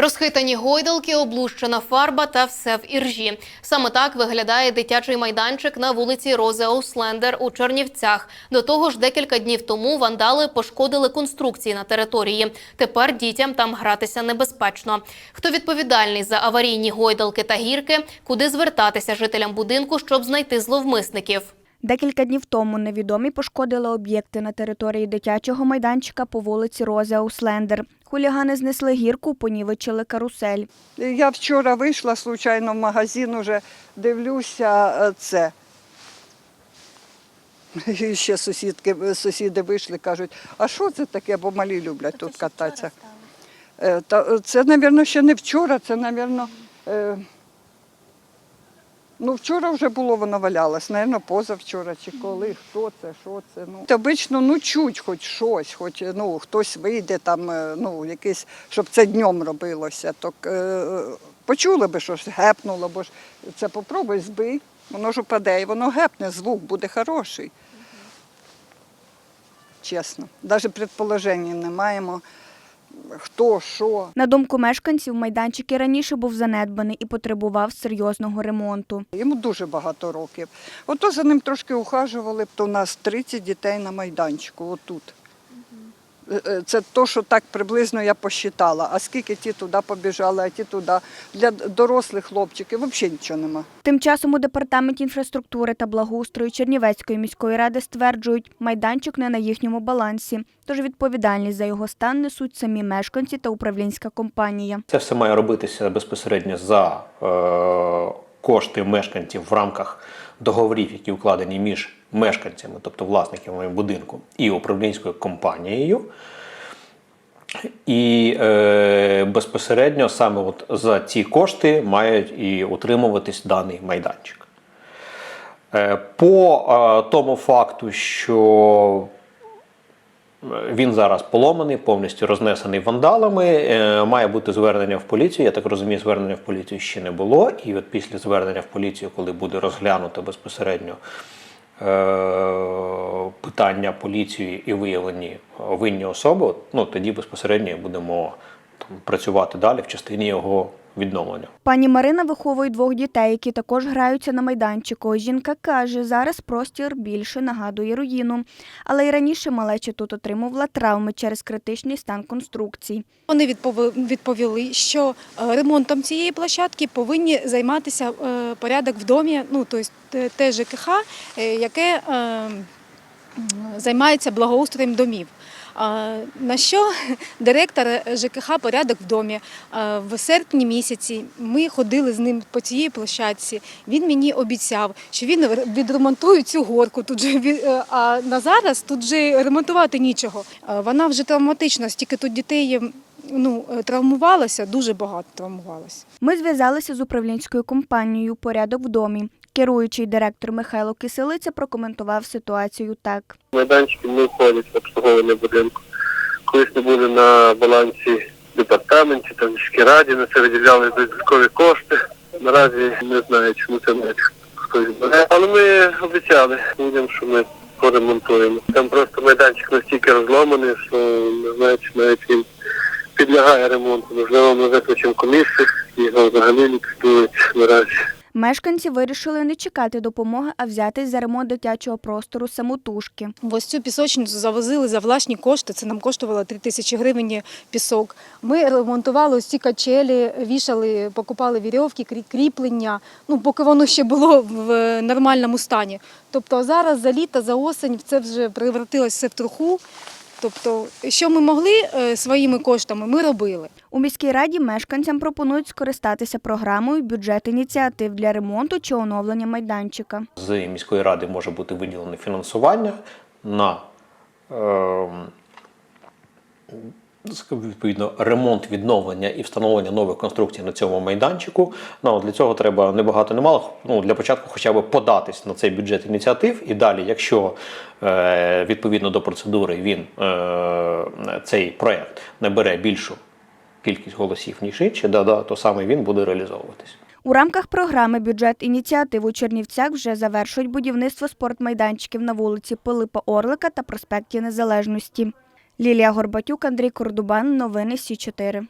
Розхитані гойдалки, облущена фарба та все в іржі. Саме так виглядає дитячий майданчик на вулиці Рози Ауслендер у Чернівцях. До того ж, декілька днів тому вандали пошкодили конструкції на території. Тепер дітям там гратися небезпечно. Хто відповідальний за аварійні гойдалки та гірки? Куди звертатися жителям будинку, щоб знайти зловмисників? Декілька днів тому невідомі пошкодили об'єкти на території дитячого майданчика по вулиці Рози Ауслендер. Хулігани знесли гірку, понівечили карусель. Я вчора вийшла случайно в магазин, уже дивлюся е, це. І ще сусідки, сусіди вийшли, кажуть, а що це таке, бо малі люблять тут кататися. Е, Та, е, це, мабуть, ще не вчора, це, мабуть, е, ну, вчора вже було, воно валялось, мабуть, позавчора чи коли, хто це, що це. Ну. Обично, ну, чуть хоч щось, хоч ну, хтось вийде там, е, ну, якийсь, щоб це днем робилося. Так, е, почули би, що гепнуло, бо ж це попробуй збий, воно ж упаде, і воно гепне, звук буде хороший. Чесно. Навіть предположення не маємо, хто, що. На думку мешканців, майданчик і раніше був занедбаний і потребував серйозного ремонту. Йому дуже багато років. Ото за ним трошки ухажували, то у нас 30 дітей на майданчику, отут. Е, е, Це то, що так приблизно я посчитала. А скільки ті туди побіжали, а ті туди. Для дорослих хлопчиків взагалі нічого нема. Тим часом у департаменті інфраструктури та благоустрою Чернівецької міської ради стверджують, майданчик не на їхньому балансі, тож відповідальність за його стан несуть самі мешканці та управлінська компанія. Це все має робитися безпосередньо за е, кошти мешканців в рамках договорів, які укладені між мешканцями, тобто власниками будинку, і управлінською компанією. І е, безпосередньо саме от за ці кошти мають і утримуватись даний майданчик. Е, по е, тому факту, що він зараз поломаний, повністю рознесений вандалами. Е, Має бути звернення в поліцію. Я так розумію, звернення в поліцію ще не було. І от після звернення в поліцію, коли буде розглянуто безпосередньо е, питання поліцією і виявлені винні особи, ну тоді безпосередньо будемо там, працювати далі в частині його відновлення. Пані Марина виховує двох дітей, які також граються на майданчику. Жінка каже, зараз простір більше нагадує руїну. Але й раніше малеча тут отримувала травми через критичний стан конструкцій. Вони відпові- відповіли, що е, ремонтом цієї площадки повинні займатися е, порядок в домі, ну тобто те- те ЖКХ, е, яке займається благоустроєм домів. На що директор ЖКХ порядок в домі в серпні місяці ми ходили з ним по цій площадці. Він мені обіцяв, що він відремонтує цю горку. Тут же е, а на зараз тут же ремонтувати нічого. Вона вже травматична, стільки тут дітей ну, е, травмувалося, дуже багато травмувалося. Ми зв'язалися з управлінською компанією Порядок в домі. Керуючий директор Михайло Киселиця прокоментував ситуацію так. майданчики не входять в обслуговування будинку. Колись не буде на балансі департаменті, там міській раді, на це виділяли додаткові кошти. Наразі не знаю, чому це навіть хтось бере. Але ми обіцяли людям, що ми поремонтуємо. Там просто майданчик настільки розломаний, що не знаю, чи навіть він підлягає ремонту. Можливо, ми викличемо комісію, його взагалі ліквідують наразі. Мешканці вирішили не чекати допомоги, а взятись за ремонт дитячого простору самотужки. Ось цю пісочницю завозили за власні кошти. Це нам коштувало 3 тисячі гривень пісок. Ми ремонтували ось ці качелі, вішали, покупали вірьовки, крі- кріплення. Ну, поки воно ще було в нормальному стані. Тобто зараз за літо, за осень це вже превратилося в труху. Тобто, що ми могли е, своїми коштами, ми робили. У міській раді мешканцям пропонують скористатися програмою бюджет ініціатив для ремонту чи оновлення майданчика. з міської ради може бути виділене фінансування на е, відповідно ремонт, відновлення і встановлення нових конструкцій на цьому майданчику. Ну, для цього треба не багато, не. Ну, для початку хоча б податись на цей бюджет ініціатив. І далі, якщо е, відповідно до процедури він е, цей проект набере більшу кількість голосів, ніж інші, да, да, то саме він буде реалізовуватись. У рамках програми бюджет ініціатив у Чернівцях вже завершують будівництво спортмайданчиків на вулиці Пилипа Орлика та проспекті Незалежності. Лілія Горбатюк, Андрій Кордубан. Новини Сі 4